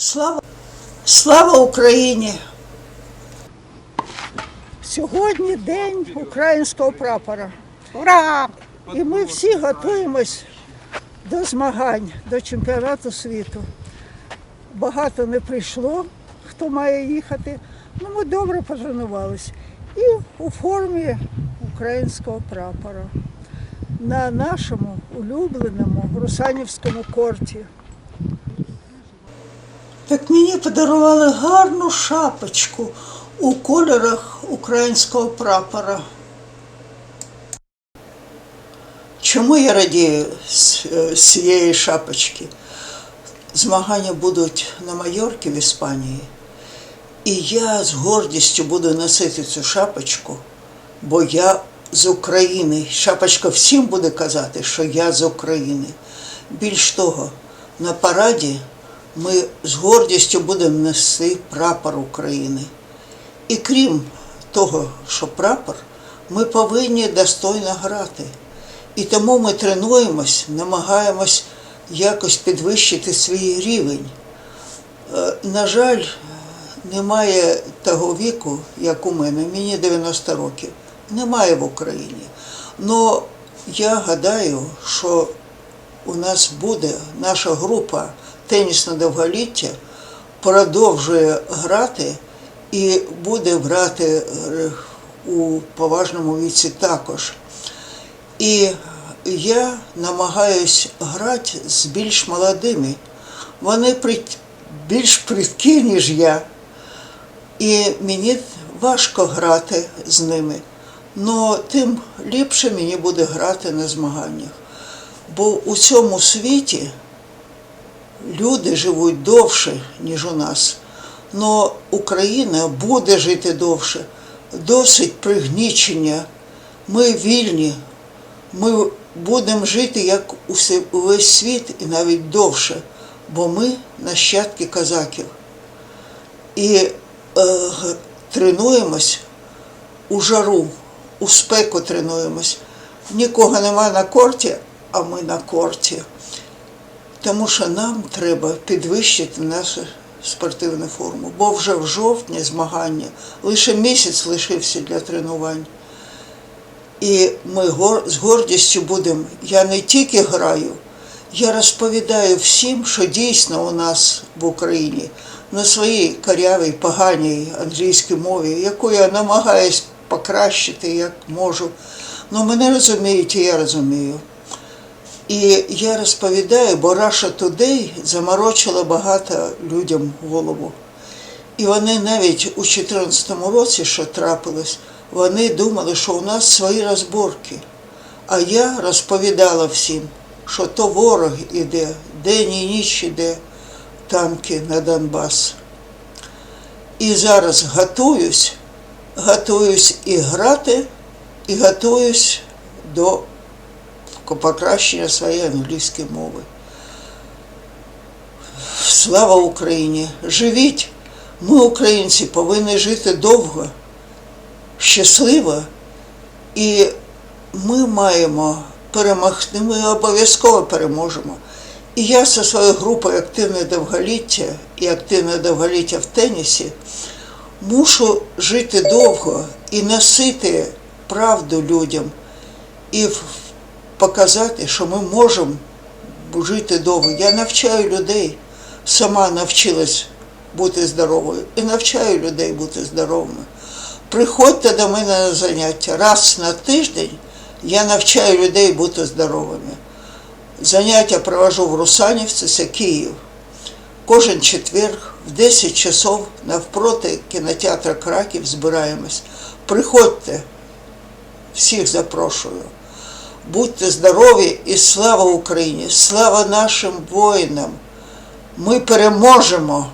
Слава, слава Україні! Сьогодні день українського прапора. Ура! І ми всі готуємось до змагань, до чемпіонату світу. Багато не прийшло, хто має їхати. Ну, ми добре потренувалися. І у формі українського прапора на нашому улюбленому Русанівському корті. Так мені подарували гарну шапочку у кольорах українського прапора. Чому я радію е, з цієї шапочки? Змагання будуть на Майорці в Іспанії. І я з гордістю буду носити цю шапочку, бо я з України. Шапочка всім буде казати, що я з України. Більш того, на параді ми з гордістю будемо нести прапор України. І крім того, що прапор, ми повинні достойно грати. І тому ми тренуємось, намагаємось якось підвищити свій рівень. Е, На жаль, немає того віку, як у мене, мені 90 років. Немає в Україні. Но я гадаю, що у нас буде наша група тенісне довголіття продовжує грати і буде грати у поважному віці також. І я намагаюсь грати з більш молодими. Вони більш приткі, ніж я. І мені важко грати з ними. Но тим ліпше мені буде грати на змаганнях. Бо у цьому світі люди живуть довше, ніж у нас. Но Україна буде жити довше. Досить пригнічення. Ми вільні. Ми будемо жити як увесь світ і навіть довше, бо ми нащадки козаків. І е, тренуємось у жару, у спеку тренуємось. Нікого нема на корті, а ми на корті. Тому що нам треба підвищити нашу спортивну форму, бо вже в жовтні змагання лише місяць лишився для тренувань. І ми з гордістю будемо. Я не тільки граю, я розповідаю всім, що дійсно у нас в Україні на своїй карявій, поганій англійській мові, яку я намагаюсь покращити, як можу. Ну, мене розуміють, і я розумію. І я розповідаю, бо Russia Today заморочила багато людям голову. І вони навіть у 2014 році, що трапилось, вони думали, що у нас свої розборки. А я розповідала всім, що то ворог іде, день і ніч іде танки на Донбас. І зараз готуюсь, готуюсь і грати, і готуюсь до покращення своєї англійської мови. Слава Україні! Живіть! Ми, українці, повинні жити довго, щасливо, і ми маємо перемогти, ми обов'язково переможемо. І я зі своєю групою активне довголіття і активне довголіття в тенісі мушу жити довго і носити правду людям і показати, що ми можемо жити довго. Я навчаю людей, сама навчилась бути здоровою і навчаю людей бути здоровими. Приходьте до мене на заняття раз на тиждень. Я навчаю людей бути здоровими. Заняття провожу в Русанівці, це Київ. Кожен четвер в 10 часов навпроти кінотеатра Краків збираємось. Приходьте, всіх запрошую. Будьте здорові і слава Україні! Слава нашим воїнам! Ми переможемо!